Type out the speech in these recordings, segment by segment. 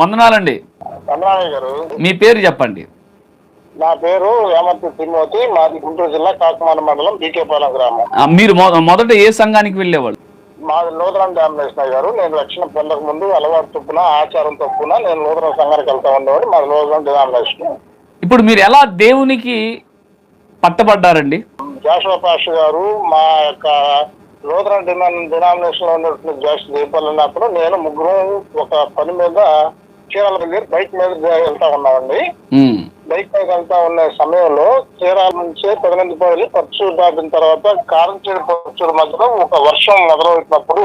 వందనాలండి. మీ పేరు చెప్పండి. నా పేరు యామర్తి తిమ్మోతి మాది గుంటూరు జిల్లా కాకమాన మండలం బీకేపాలెం గ్రామం. మీరు మొదట ఏ సంఘానికి వెళ్ళేవాళ్ళు? మాది నూతన డామినేషన్ గారు. నేను రక్షణ పొందక ముందు అలవాటు చొప్పున ఆచారం చొప్పున నేను నూతన సంఘానికి వెళ్తా ఉండేవాడు మాది నూతన డినామినేషన్ ఇప్పుడు మీరు ఎలా దేవునికి పట్టబడ్డారండి? జాషువా పాష గారు మా యొక్క నూతన డినా డినామినేషన్లో ఉన్నటువంటి జాష్ దీపాలు ఉన్నప్పుడు నేను ముగ్గురు ఒక పని మీద చీరాల దగ్గర బైక్ మీద వెళ్తా ఉన్నామండి. బైక్ మీద వెళ్తా ఉన్న సమయంలో చీరాల నుంచి పెదనందిపోయి పర్చూరు దాటిన తర్వాత కారంచేడు పర్చూరు మధ్యలో ఒక వర్షం మొదలవుతున్నప్పుడు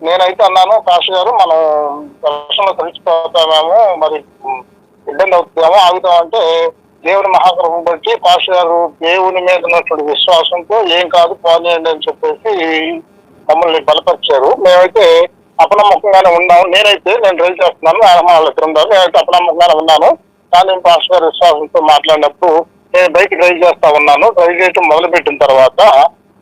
నేనైతే అన్నాను కాశ గారు మనం వర్షంలో తడిచిపోతామేమో మరి ఇబ్బంది అవుతుందేమో ఆగుతామంటే దేవుని మహాకృపం బట్టి పాష గారు దేవుని మీద ఉన్నటువంటి విశ్వాసంతో ఏం కాదు పోనీయండి అని చెప్పేసి మమ్మల్ని బలపరిచారు. మేమైతే అపనమ్మకంగానే ఉన్నాము. నేనైతే నేను డ్రైవ్ చేస్తున్నాను ఆయన వాళ్ళ ఇద్దరు ఉన్నారు నేనైతే అపనమ్మకంగానే ఉన్నాను. కానీ పాష విశ్వాసంతో మాట్లాడినప్పుడు నేను బైక్ డ్రైవ్ చేస్తా ఉన్నాను. డ్రైవ్ చేయటం మొదలుపెట్టిన తర్వాత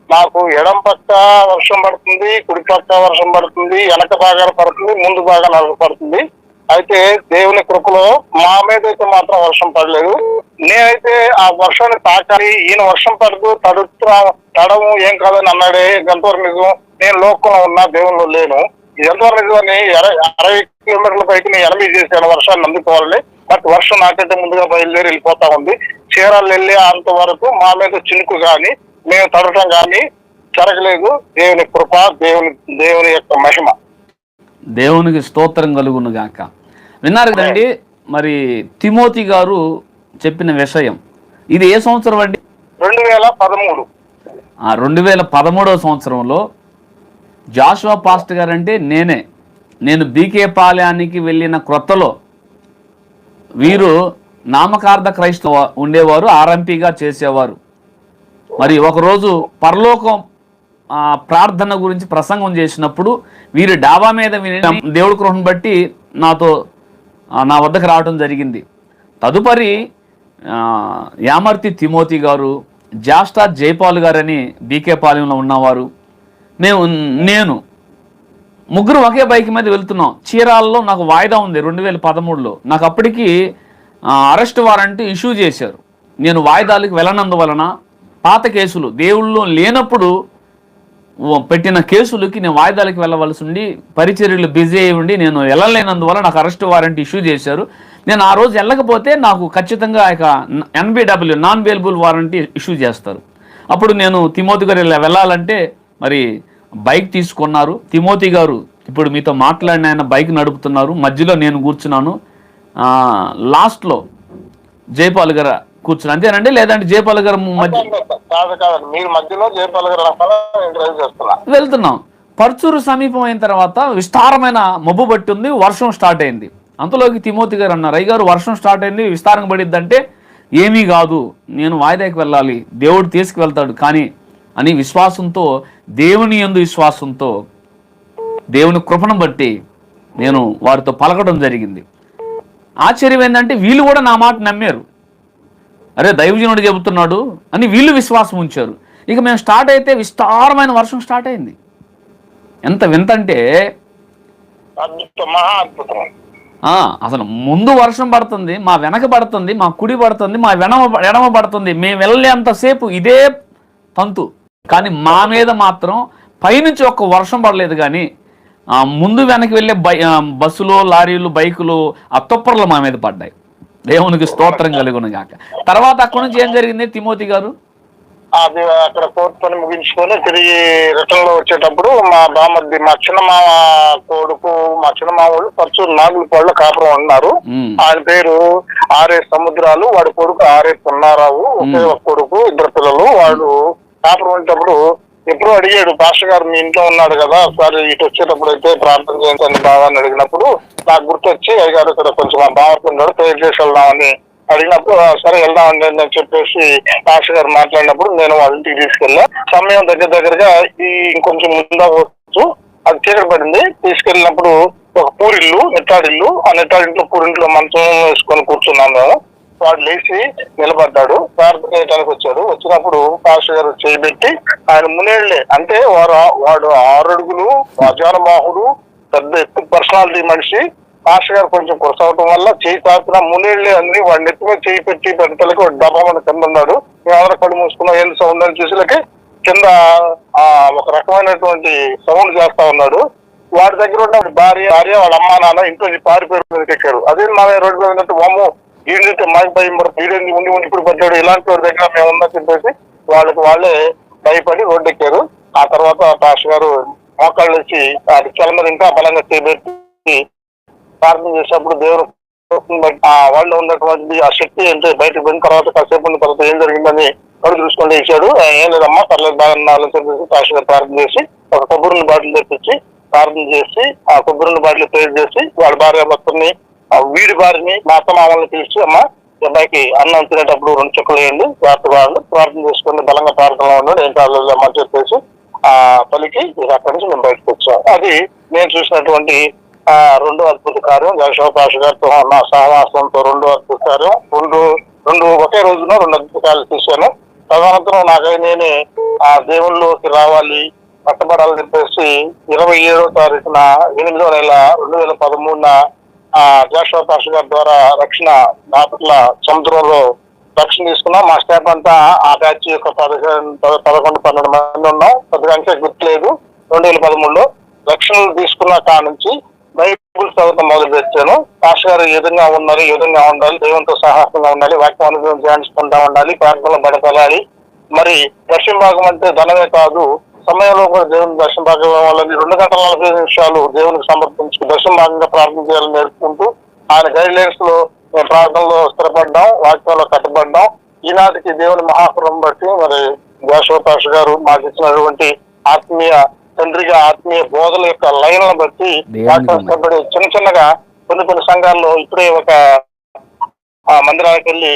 నాకు ఎడం పక్క వర్షం పడుతుంది కుడి పక్క వర్షం పడుతుంది వెనక భాగాలు పడుతుంది ముందు భాగాలు పడుతుంది. అయితే దేవుని కృపలో మా మీద అయితే మాత్రం వర్షం పడలేదు. నేనైతే ఆ వర్షాన్ని తాకాలి ఈయన వర్షం పడదు తడుతున్నా తడము ఏం కాదని అన్నాడే ఎంతవరకు నిజం. నేను లోకంలో ఉన్నా దేవుళ్ళు లేను. ఇది ఎంతవరకు నిజం అని ఎర- అరవై కిలోమీటర్ల పైకి నేను ఎనభై చేశాను వర్షాన్ని అందుకోవాలని బట్ వర్షం నాకంటే ముందుగా బయలుదేరి వెళ్ళిపోతా ఉంది. చీరాలు వెళ్ళే అంత వరకు మా మీద చినుకు కానీ మేము తడటం కానీ జరగలేదు. దేవుని కృప దేవుని దేవుని యొక్క మహిమ. దేవునికి స్తోత్రం కలుగును గాక. విన్నారు కదండి మరి తిమోతి గారు చెప్పిన విషయం. ఇది ఏ సంవత్సరం అండి? రెండు వేల పదమూడు. ఆ రెండు వేల పదమూడవ సంవత్సరంలో జాషువా పాస్ట్ గారు అంటే నేనే. నేను బీకే పాలయానికి వెళ్ళిన క్రొత్తలో వీరు నామకార్థ క్రైస్తవ ఉండేవారు ఆర్ఎంపీగా చేసేవారు. మరి ఒకరోజు పరలోకం ప్రార్థన గురించి ప్రసంగం చేసినప్పుడు వీరు డాబా మీద విని దేవుడి కృపను బట్టి నాతో నా వద్దకు రావడం జరిగింది. తదుపరి యామర్తి తిమోతి గారు జాస్టార్ జైపాల్ గారని బీకే పాలెంలో ఉన్నవారు. మేము నేను ముగ్గురు ఒకే బైక్ మీద వెళ్తున్నాం. చీరాలలో నాకు వాయిదా ఉంది రెండు వేల పదమూడులో. నాకు అప్పటికి అరెస్ట్ వారెంట్ ఇష్యూ చేశారు. నేను వాయిదాలకు వెళ్ళనందువలన పాత కేసులు దేవుళ్ళు లేనప్పుడు పెట్టిన కేసులకి నేను వాయిదాలకు వెళ్ళవలసి ఉండి పరిచర్యలు బిజీ అయి ఉండి నేను వెళ్ళలేనందువల్ల నాకు అరెస్ట్ వారెంట్ ఇష్యూ చేశారు. నేను ఆ రోజు వెళ్ళకపోతే నాకు ఖచ్చితంగా ఇక NBW non bailable warranty issue చేస్తారు. అప్పుడు నేను తిమోతి గారు ఇలా వెళ్ళాలంటే మరి బైక్ తీసుకున్నారు. తిమోతి గారు ఇప్పుడు మీతో మాట్లాడిన ఆయన బైక్ నడుపుతున్నారు. మధ్యలో నేను కూర్చున్నాను. ఆ, లాస్ట్లో జైపాల్ గారు కూర్చున్నాను అంతేనండి? లేదంటే జయపాల్ గారు వెళ్తున్నాం. పర్చూరు సమీపం అయిన తర్వాత విస్తారమైన మబ్బు పట్టి ఉంది వర్షం స్టార్ట్ అయింది. అంతలోకి తిమోతి గారు అన్నారు అయ్యగారు వర్షం స్టార్ట్ అయింది విస్తారంగా పడిద్దంటే ఏమీ కాదు. నేను వాయిదాకి వెళ్ళాలి దేవుడు తీసుకువెళ్తాడు. కానీ అని విశ్వాసంతో దేవుని యందు విశ్వాసంతో దేవుని కృపను బట్టి నేను వారితో పలకడం జరిగింది. ఆశ్చర్యం ఏంటంటే వీళ్ళు కూడా నా మాట నమ్మారు. అరే దైవజనుడు చెబుతున్నాడు అని వీళ్ళు విశ్వాసం ఉంచారు. ఇక మేము స్టార్ట్ అయితే విస్తారమైన వర్షం స్టార్ట్ అయింది. ఎంత వింతంటే అద్భుతం మహా అద్భుతం. అసలు ముందు వర్షం పడుతుంది మా వెనక పడుతుంది మా కుడి పడుతుంది మా వెనమ ఎడమ పడుతుంది. మేము వెళ్ళేంతసేపు ఇదే తంతు. కానీ మా మీద మాత్రం పైనుంచి ఒక్క వర్షం పడలేదు కానీ ముందు వెనక్కి వెళ్ళే బై బస్సులు లారీలు బైకులు ఆ తుప్పర్లు మా మీద పడ్డాయి. దేవునికి స్తోత్రం కలుగును గాక. తర్వాత అక్కడి నుంచి ఏం జరిగింది తిమోతి గారు? అది అక్కడ కోర్టు పని ముగించుకొని తిరిగి రిటర్న్లో వచ్చేటప్పుడు మా బామర్ది మా చిన్న మామ కొడుకు మా చిన్న మామ వాళ్ళు పరచూరు నాగులపాడులో కాపురం ఉన్నారు ఆయన పేరు ఆర్ఏ సముద్రాలు వాడి కొడుకు ఆర్ఏ పున్నారావు ఒకే ఒక కొడుకు ఇద్దరు పిల్లలు. వాడు కాపురం ఉండేటప్పుడు ఎప్పుడూ అడిగాడు పాస్టర్ గారు మీ ఇంట్లో ఉన్నాడు కదా ఒకసారి ఇటు వచ్చేటప్పుడు అయితే ప్రార్థన చేయించండి బావా అని అడిగినప్పుడు నాకు గుర్తొచ్చి అయ్యగారు ఇక్కడ కొంచెం మా బావకున్నాడు ప్రేర్ చేసి వెళ్దామని అడిగినప్పుడు సరే వెళ్దామండి అని చెప్పేసి పాస్టర్ గారు మాట్లాడినప్పుడు నేను వాళ్ళ ఇంటికి తీసుకెళ్ళా. సమయం దగ్గర దగ్గరగా ఈ ఇంకొంచెం ముందు అది చీకటి పడింది. తీసుకెళ్ళినప్పుడు ఒక పూరిల్లు నెట్టాడిల్లు ఆ నెట్టాడింట్లో పూరింట్లో మంచం వేసుకొని కూర్చున్నాం మేము వాడు లేచి నిలబడ్డాడు. ప్రార్థన చేయడానికి వచ్చాడు. వచ్చినప్పుడు పాస్టర్ గారు చేయబెట్టి ఆయన మునేళ్ళే అంటే వారు వాడు ఆరడుగులు అడుగులు అజానబాహుడు పెద్ద ఎక్కువ పర్సనాలిటీ మనిషి. మాస్టర్ గారు కొంచెం కురసవటం వల్ల చేయి తాకిన మునేళ్ళే అంది వాడి నెత్తి మీద చేయి పెట్టి పెద్దలకి డబ్బా మన కింద ఉన్నాడు. మేమందరం కళ్ళు మూసుకున్నా ఏంది సౌండ్ అని చూసిలకి కింద ఆ ఒక రకమైనటువంటి సౌండ్ చేస్తా ఉన్నాడు. వాడి దగ్గర ఉన్న భార్య భార్య వాళ్ళ అమ్మా నాన్న ఇంట్లో నుంచి పారిపోయి మీదకి ఎక్కారు. అదే మా రోడ్డు మీద ఉన్నట్టు వాము ఏంటంటే మాకు భయం మరి వీడేంది ఉండి ఉండి ఇప్పుడు పడ్డాడు? ఇలాంటి వాడి దగ్గర మేము ఉందని చెప్పేసి వాళ్ళకి వాళ్ళే భయపడి రోడ్డు ఎక్కారు. ఆ తర్వాత పాస్టర్ గారు మోకాళ్ళు వచ్చి అది చల ఇంకా బలంగా చేపెట్టి ప్రార్థన చేసినప్పుడు దేవుడు ఆ వాళ్ళు ఉన్నటువంటి ఆ శక్తి అంటే బయటకు పోయిన తర్వాత కాసేపు ఉన్న తర్వాత ఏం జరిగిందని కడు చూసుకొని ఇచ్చాడు ఏం లేదమ్మా పర్లేదు బాగా ఉన్నాలని చెప్పేసి పాస్టర్ ప్రార్థన చేసి ఒక కొబ్బరిని బాటిల్ తెప్పించి ప్రార్థన చేసి ఆ కొబ్బరిని బాటిల్ ప్రేర్ చేసి వాళ్ళ భార్య భక్తుల్ని వీడి భార్యని మా అత్త మామల్ని పిలిచి అమ్మ అబ్బాయికి అన్నం తినేటప్పుడు రెండు చుక్కలు వేయండి రాత్రి వాళ్ళు ప్రార్థన చేసుకుని బలంగా ప్రార్థనలో ఉన్నాడు ఏం కాలేదు చెప్పేసి ఆ పలికి అక్కడి నుంచి మేము బయటకు వచ్చాం. అది నేను చూసినటువంటి రెండు అద్భుత కార్యం. జగశివపాష గారితో ఉన్న సహవాసంతో రెండు అద్భుత కార్యం. రెండు రెండు ఒకే రోజున రెండు అద్భుతాలు చూశాను. తదనంతరం నాకై నేనే ఆ దేవుళ్ళలోకి రావాలి పట్టబడాలని చెప్పేసి ఇరవై ఏడో తారీఖున ఎనిమిదో నెల రెండు వేల పదమూడున ఆ జాషోపాష గారి ద్వారా రక్షణ నాపట్ల సముద్రంలో రక్షణ తీసుకున్నాం. మా స్టాఫ్ అంతా ఆ బ్యాచ్ యొక్క పదకొండు పద- పదకొండు పన్నెండు మంది ఉన్నాం. పెద్దగా అంకె గుర్తులేదు. రెండు వేల పదమూడులో రక్షణలు తీసుకున్న కాడ నుంచి బైబుల్ చదవడం మొదలు పెట్టాను. పాష గారు ఈ విధంగా ఉన్నారు ఏ విధంగా ఉండాలి దేవునితో సాహసంగా ఉండాలి వాక్యం అనుభవం ధ్యానించుకుంటా ఉండాలి ప్రార్థనలో బడతలాలి మరి దర్శన భాగం అంటే ధనమే కాదు సమయంలో కూడా దేవుని దర్శన భాగం వాళ్ళని రెండు గంటల నలభై నిమిషాలు దేవునికి సమర్పించుకు దర్శన భాగంగా ప్రార్థన చేయాలని నేర్చుకుంటూ ఆయన గైడ్ లైన్స్లో ప్రార్థనలో స్థిరపడ్డాం వాక్యంలో కట్టబడ్డాం. ఈనాటికి దేవుని మహాపురం బట్టి మరి జోషోపాష గారు మాకు ఇచ్చినటువంటి ఆత్మీయ తండ్రిగా ఆత్మీయ బోధల యొక్క లైన్లను బట్టి చిన్న చిన్నగా కొన్ని కొన్ని సంఘాల్లో ఇప్పుడే ఒక ఆ మందిరానికి వెళ్ళి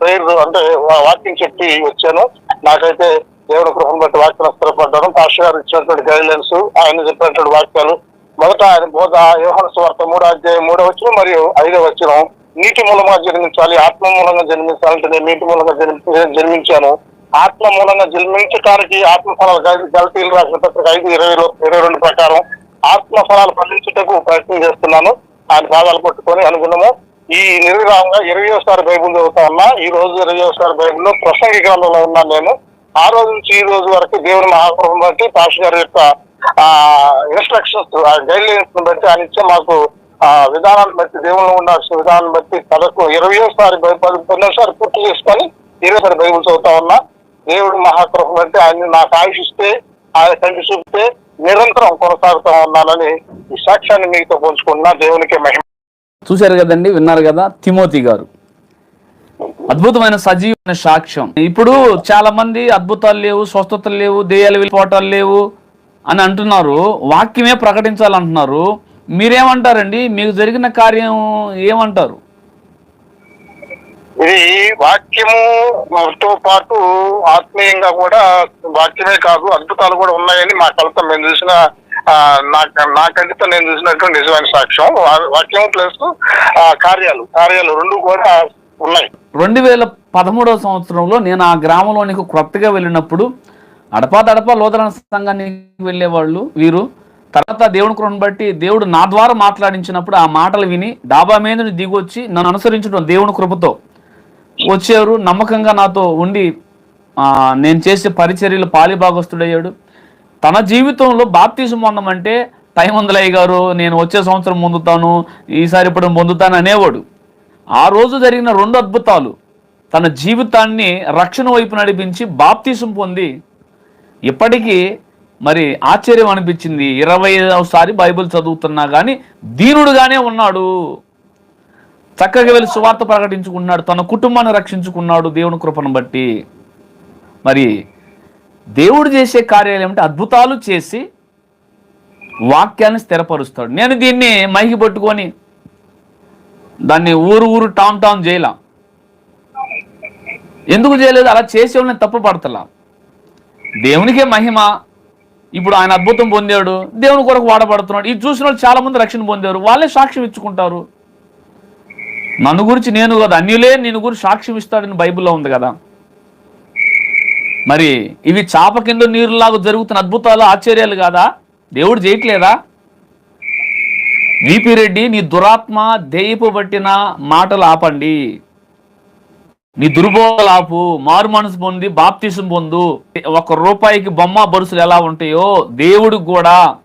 ప్రేయర్ అంటే వాక్యం చెప్పి వచ్చాను. నాకైతే దేవుని కృపను బట్టి వాక్యం స్థిరపడ్డాను. పాస్టర్ గారు ఇచ్చినటువంటి గైడ్లైన్స్ ఆయన చెప్పినటువంటి వాక్యాలు. మొదట ఆయన బోధ యోహన స్వార్థ మూడో అధ్యాయం మూడో వచ్చిన మరియు ఐదో వచ్చిన నీటి మూలంగా జన్మించాలి ఆత్మ మూలంగా జన్మించాలంటే నేను నీటి మూలంగా జన్మి- జన్మించాను. ఆత్మ మూలంగా జన్మించడానికి ఆత్మ ఫలాలు గల- రాసిన పత్రిక ఐదు ఇరవై ఇరవై రెండు ప్రకారం ఆత్మ ఫలాలు పండించుటకు ప్రయత్నం చేస్తున్నాను. దాని పాదాలు పట్టుకొని అనుగుణము ఈ నిర్విరామంగా ఇరవయోసారి బైబుల్ చదువుతా ఉన్నా ఈ రోజు ఇరవయోసారి బైబుల్లో ప్రసంగి గ్రంథంలో ఉన్నాను నేను. ఆ రోజు నుంచి ఈ రోజు వరకు దేవుని మహాకృపం బట్టి పాష గారి యొక్క ఆ ఇన్స్ట్రక్షన్స్ ఆ బట్టి ఆయన ఇచ్చే మాకు ఆ విధానాన్ని బట్టి దేవుళ్ళు ఉండాల్సిన విధానాన్ని బట్టి పదకు ఇరవయోసారి బైబుల్ పన్నెండుసారి పూర్తి చేసుకొని ఇరవైసారి బైబుల్ చదువుతా ఉన్నా. దేవుడు మహాకృపం అంటే ఆయన నాకు ఆయుష్ ఇస్తే ఆయన కంటి చూపితే నిరంతరం కొనసాగుతూ ఉన్నానని ఈ సాక్ష్యాన్ని మీతో పోల్చుకున్న దేవునికి మహిమ. చూశారు కదండి విన్నారు కదా తిమోతి గారు. అద్భుతమైన సజీవమైన సాక్ష్యం. ఇప్పుడు చాలా మంది అద్భుతాలు లేవు స్వస్థతలు లేవు దేయాలు వెళ్ళిపోవటాలు లేవు అని అంటున్నారు. వాక్యమే ప్రకటించాలంటున్నారు. మీరేమంటారండి? మీకు జరిగిన కార్యం ఏమంటారు? ఇది వాక్యముతో పాటు ఆత్మీయంగా కూడా వాక్యమే కాదు అద్భుతాలు కూడా ఉన్నాయని మా కలత మేము చూసిన నా నా కంటితో నేను చూసినటువంటి నిజమైన సాక్ష్యం. వాక్యం ప్లస్ కార్యాలు. కార్యాలు రెండు కూడా ఉన్నాయి. రెండు వేల పదమూడవ సంవత్సరంలో నేను ఆ గ్రామంలోనికి కొత్తగా వెళ్ళినప్పుడు అడపా అడపాదడపా లోతరణ సంఘానికి వెళ్ళేవాళ్ళు వీరు. తర్వాత దేవుని కృపను బట్టి దేవుడు నా ద్వారా మాట్లాడించినప్పుడు ఆ మాటలు విని డాబా మీద దిగొచ్చి నన్ను అనుసరించడం దేవుని కృపతో. వచ్చేవారు నమ్మకంగా నాతో ఉండి నేను చేసే పరిచర్యలు పాలిభాగస్తుడయ్యాడు తన జీవితంలో బాప్తీసం పొందమంటే టైం గారు నేను వచ్చే సంవత్సరం పొందుతాను ఈసారి ఇప్పుడు పొందుతాను అనేవాడు. ఆ రోజు జరిగిన రెండు అద్భుతాలు. తన జీవితాన్ని రక్షణ వైపు నడిపించి బాప్తీసం పొంది ఇప్పటికీ మరి ఆశ్చర్యం అనిపించింది. ఇరవై సారి బైబిల్ చదువుతున్నా కానీ దీనుడుగానే ఉన్నాడు. చక్కగా వెళ్ళి సువార్త ప్రకటించుకున్నాడు. తన కుటుంబాన్ని రక్షించుకున్నాడు దేవుని కృపను బట్టి. మరి దేవుడు చేసే కార్యాలు ఏమంటే? అద్భుతాలు చేసి వాక్యాన్ని స్థిరపరుస్తాడు. నేను దీన్ని మైకి పట్టుకొని దాన్ని ఊరు ఊరు టామ్ టామ్ చేయలా. ఎందుకు చేయలేదు? అలా చేసేవాళ్ళని తప్పు పడతలా. దేవునికే మహిమ. ఇప్పుడు ఆయన అద్భుతం పొందాడు. దేవుని కొరకు వాడబడుతున్నాడు. ఇది చూసిన వాళ్ళు చాలా మంది రక్షణ పొందారు. వాళ్ళే సాక్ష్యం ఇచ్చుకుంటారు. నన్ను గురించి నేను కదా అన్యులే నేను గురించి సాక్ష్యం ఇస్తాడని బైబిల్లో ఉంది కదా. మరి ఇవి చాప కింద నీరులాగా జరుగుతున్న అద్భుతాలు ఆశ్చర్యాలు కాదా? దేవుడు చేయట్లేదా? విపి రెడ్డి నీ దురాత్మ దేయపు పట్టిన మాటలు ఆపండి. నీ దుర్బోధలు ఆపు మారు మనసు పొంది బాప్తిసం పొందు. ఒక రూపాయికి బొమ్మ బరుసులు ఎలా ఉంటాయో దేవుడికి కూడా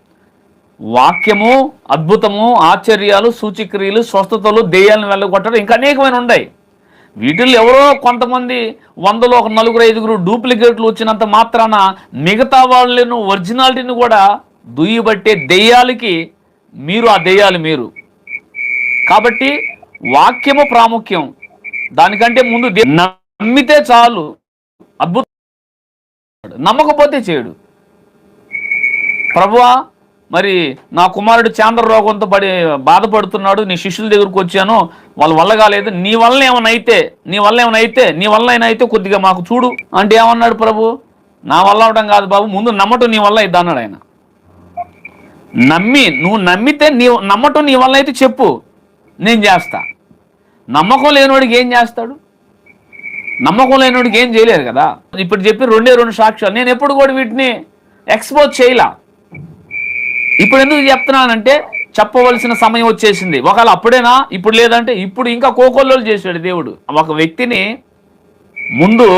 వాక్యము అద్భుతము ఆశ్చర్యాలు సూచిక్రియలు స్వస్థతలు దెయ్యాలను వెళ్ళగొట్టడం ఇంకా అనేకమైన ఉన్నాయి. వీటిల్లో ఎవరో కొంతమంది వందలో ఒక నలుగురు ఐదుగురు డూప్లికేట్లు వచ్చినంత మాత్రాన మిగతా వాళ్ళను ఒరిజినాలిటీని కూడా దుయ్యబట్టే దెయ్యాలకి మీరు ఆ దెయ్యాలు మీరు. కాబట్టి వాక్యము ప్రాముఖ్యం. దానికంటే ముందు నమ్మితే చాలు. అద్భుతం నమ్మకపోతే చేయడు ప్రభువా మరి నా కుమారుడు చాంద్ర రోగంతో పడి బాధపడుతున్నాడు నీ శిష్యుల దగ్గరకు వచ్చాను వాళ్ళ వల్ల కాలేదు నీ వల్ల ఏమైనా అయితే నీ వల్ల ఏమైనా అయితే నీ వల్ల అయినా అయితే కొద్దిగా మాకు చూడు. అంటే ఏమన్నాడు ప్రభు? నా వల్ల అవడం కాదు బాబు ముందు నమ్మటం నీ వల్ల అయితే అన్నాడు ఆయన. నమ్మి నువ్వు నమ్మితే నీ నమ్మటం నీ వల్ల అయితే చెప్పు నేను చేస్తా. నమ్మకం లేనివాడికి ఏం చేస్తాడు? నమ్మకం లేనివాడికి ఏం చేయలేరు కదా? ఇప్పుడు చెప్పి రెండే రెండు సాక్ష్యాలు. నేను ఎప్పుడు కూడా వీటిని ఎక్స్పోజ్ చేయలా. ఇప్పుడు ఎందుకు చెప్తున్నానంటే చెప్పవలసిన సమయం వచ్చేసింది. ఒకవేళ అప్పుడేనా? ఇప్పుడు లేదంటే ఇప్పుడు ఇంకా కోకొల్లోలు చేశాడు దేవుడు. ఒక వ్యక్తిని ముందు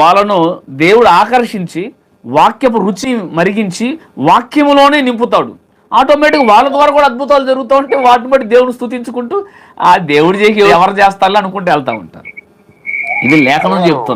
వాళ్ళను దేవుడు ఆకర్షించి వాక్యపు రుచి మరిగించి వాక్యములోనే నింపుతాడు. ఆటోమేటిక్ వాళ్ళ ద్వారా కూడా అద్భుతాలు జరుగుతూ ఉంటే వాటిని బట్టి దేవుని స్థుతించుకుంటూ ఆ దేవుడి చేసి ఎవరు చేస్తారో అనుకుంటూ వెళ్తూ ఉంటారు. ఇది లేఖనం చెప్తుంది